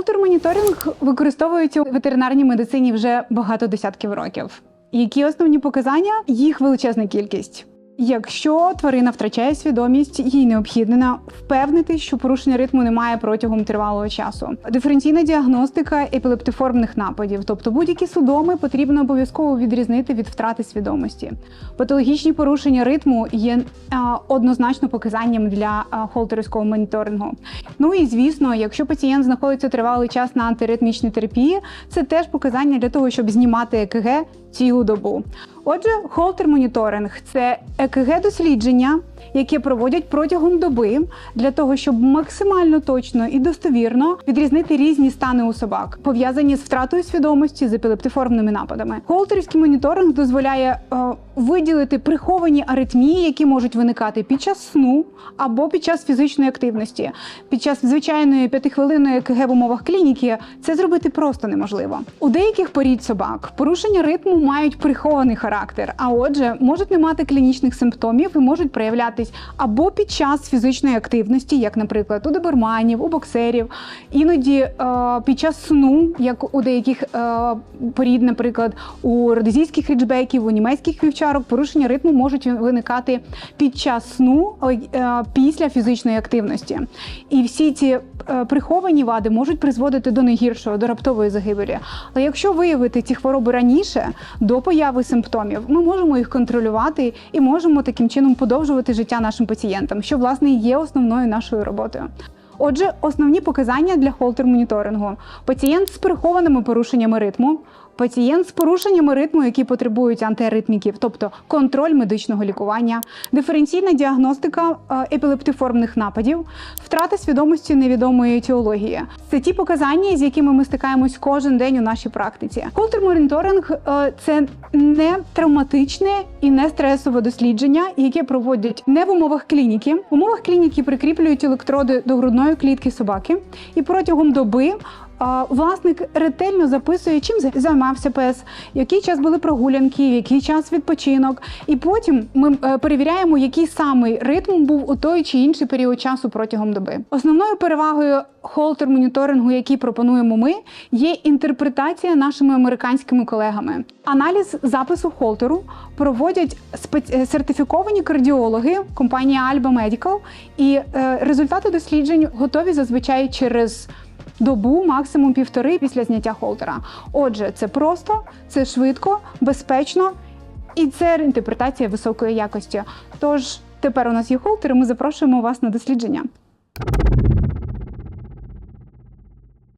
Холтер-моніторинг використовується у ветеринарній медицині вже багато десятків років. Які основні показання? Їх величезна кількість. Якщо тварина втрачає свідомість, їй необхідно впевнити, що порушення ритму немає протягом тривалого часу. Диференційна діагностика епілептиформних нападів, тобто будь-які судоми потрібно обов'язково відрізнити від втрати свідомості. Патологічні порушення ритму є а, однозначно показанням для а, холтерівського моніторингу. Ну і звісно, якщо пацієнт знаходиться тривалий час на антиритмічній терапії, це теж показання для того, щоб знімати ЕКГ цілу добу. Отже, холтер-моніторинг це ЕКГ-дослідження, яке проводять протягом доби для того, щоб максимально точно і достовірно відрізнити різні стани у собак, пов'язані з втратою свідомості з епілептиформними нападами. Холтерівський моніторинг дозволяє е, виділити приховані аритмії, які можуть виникати під час сну або під час фізичної активності. Під час звичайної п'ятихвилинної ЕКГ в умовах клініки це зробити просто неможливо. У деяких порід собак порушення ритму мають прихований характер, а отже, можуть не мати клінічних симптомів і можуть проявлятись або під час фізичної активності, як, наприклад, у доберманів, у боксерів, іноді е, під час сну, як у деяких е, порід, наприклад, у родезійських ріджбеків, у німецьких вівчарок, порушення ритму можуть виникати під час сну е, після фізичної активності. І всі ці е, приховані вади можуть призводити до найгіршого, до раптової загибелі. Але якщо виявити ці хвороби раніше, до появи симптомів, ми можемо їх контролювати і можемо таким чином подовжувати життя нашим пацієнтам, що власне є основною нашою роботою. Отже, основні показання для холтер-моніторингу: пацієнт з прихованими порушеннями ритму, пацієнт з порушеннями ритму, які потребують антиаритміків, тобто контроль медичного лікування, диференційна діагностика е, епілептиформних нападів, втрата свідомості невідомої етіології. Це ті показання, з якими ми стикаємось кожен день у нашій практиці. Холтер-моніторинг е, – це не травматичне і не стресове дослідження, яке проводять не в умовах клініки. В умовах клініки прикріплюють електроди до грудної клітки собаки, і протягом доби Власник ретельно записує, чим займався пес, який час були прогулянки, який час відпочинок. І потім ми е, перевіряємо, який самий ритм був у той чи інший період часу протягом доби. Основною перевагою холтер-моніторингу, який пропонуємо ми, є інтерпретація нашими американськими колегами. Аналіз запису холтеру проводять спец- сертифіковані кардіологи компанія Alba Medical, і е, результати досліджень готові зазвичай через добу, максимум півтори після зняття холтера. Отже, це просто, це швидко, безпечно і це інтерпретація високої якості. Тож тепер у нас є холдер, і ми запрошуємо вас на дослідження.